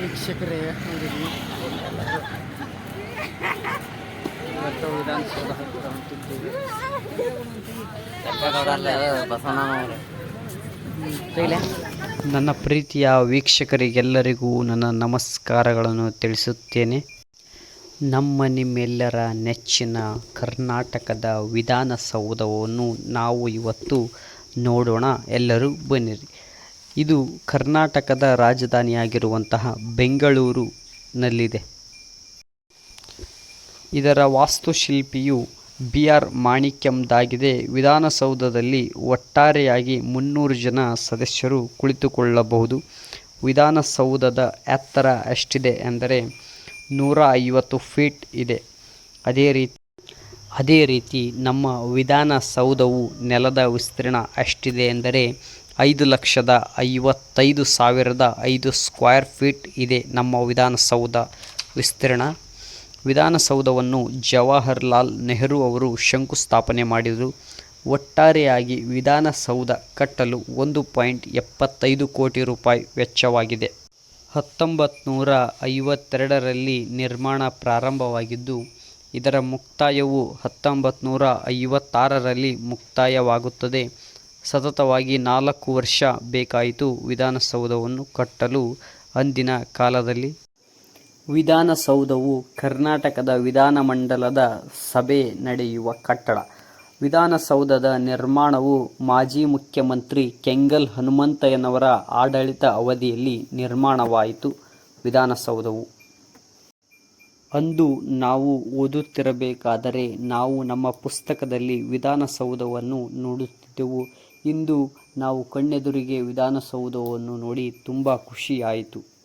ವೀಕ್ಷಕರೇ ನೋಡಿದ್ವಿ ಇವತ್ತು ವಿಧಾನಸೌಧ ಹತ್ತಿರ ಹೊಂಟಿದ್ದೀವಿ. ನನ್ನ ಪ್ರೀತಿಯ ವೀಕ್ಷಕರಿಗೆಲ್ಲರಿಗೂ ನನ್ನ ನಮಸ್ಕಾರಗಳನ್ನು ತಿಳಿಸುತ್ತೇನೆ. ನಮ್ಮ ನಿಮ್ಮೆಲ್ಲರ ನೆಚ್ಚಿನ ಕರ್ನಾಟಕದ ವಿಧಾನಸೌಧವನ್ನು ನಾವು ಇವತ್ತು ನೋಡೋಣ. ಎಲ್ಲರೂ ಬನ್ನಿರಿ. ಇದು ಕರ್ನಾಟಕದ ರಾಜಧಾನಿಯಾಗಿರುವಂತಹ ಬೆಂಗಳೂರಿನಲ್ಲಿದೆ. ಇದರ ವಾಸ್ತುಶಿಲ್ಪಿಯು ಬಿ ಆರ್ ಮಾಣಿಕ್ಯಂದಾಗಿದೆ. ವಿಧಾನಸೌಧದಲ್ಲಿ ಒಟ್ಟಾರೆಯಾಗಿ ಮುನ್ನೂರು ಜನ ಸದಸ್ಯರು ಕುಳಿತುಕೊಳ್ಳಬಹುದು. ವಿಧಾನಸೌಧದ ಎತ್ತರ ಎಷ್ಟಿದೆ ಎಂದರೆ ನೂರ ಐವತ್ತು ಫೀಟ್ ಇದೆ. ಅದೇ ರೀತಿ ಅದೇ ರೀತಿ ನಮ್ಮ ವಿಧಾನಸೌಧವು ನೆಲದ ವಿಸ್ತೀರ್ಣ ಎಷ್ಟಿದೆ ಎಂದರೆ ಐದು ಲಕ್ಷದ ಐವತ್ತೈದು ಸಾವಿರದ ಐದು ಸ್ಕ್ವೇರ್ ಫೀಟ್ ಇದೆ ನಮ್ಮ ವಿಧಾನಸೌಧ ವಿಸ್ತೀರ್ಣ. ವಿಧಾನಸೌಧವನ್ನು ಜವಾಹರ್ಲಾಲ್ ನೆಹರು ಅವರು ಶಂಕುಸ್ಥಾಪನೆ ಮಾಡಿದರು. ಒಟ್ಟಾರೆಯಾಗಿ ವಿಧಾನಸೌಧ ಕಟ್ಟಲು ಒಂದು ಪಾಯಿಂಟ್ ಎಪ್ಪತ್ತೈದು ಕೋಟಿ ರೂಪಾಯಿ ವೆಚ್ಚವಾಗಿದೆ. ಹತ್ತೊಂಬತ್ತು ನೂರ ಐವತ್ತೆರಡರಲ್ಲಿ ನಿರ್ಮಾಣ ಪ್ರಾರಂಭವಾಗಿದ್ದು, ಇದರ ಮುಕ್ತಾಯವು ಹತ್ತೊಂಬತ್ತು ನೂರ ಐವತ್ತಾರರಲ್ಲಿ ಮುಕ್ತಾಯವಾಗುತ್ತದೆ. ಸತತವಾಗಿ ನಾಲ್ಕು ವರ್ಷ ಬೇಕಾಯಿತು ವಿಧಾನಸೌಧವನ್ನು ಕಟ್ಟಲು ಅಂದಿನ ಕಾಲದಲ್ಲಿ. ವಿಧಾನಸೌಧವು ಕರ್ನಾಟಕದ ವಿಧಾನಮಂಡಲದ ಸಭೆ ನಡೆಯುವ ಕಟ್ಟಡ. ವಿಧಾನಸೌಧದ ನಿರ್ಮಾಣವು ಮಾಜಿ ಮುಖ್ಯಮಂತ್ರಿ ಕೆಂಗಲ್ ಹನುಮಂತಯ್ಯನವರ ಆಡಳಿತ ಅವಧಿಯಲ್ಲಿ ನಿರ್ಮಾಣವಾಯಿತು. ವಿಧಾನಸೌಧವು ಅಂದು ನಾವು ಓದುತ್ತಿರಬೇಕಾದರೆ ನಾವು ನಮ್ಮ ಪುಸ್ತಕದಲ್ಲಿ ವಿಧಾನಸೌಧವನ್ನು ನೋಡುತ್ತಿದ್ದೆವು. ಇಂದು ನಾವು ಕಣ್ಣೆದುರಿಗೆ ವಿಧಾನಸೌಧವನ್ನು ನೋಡಿ ತುಂಬ ಖುಷಿಯಾಯಿತು.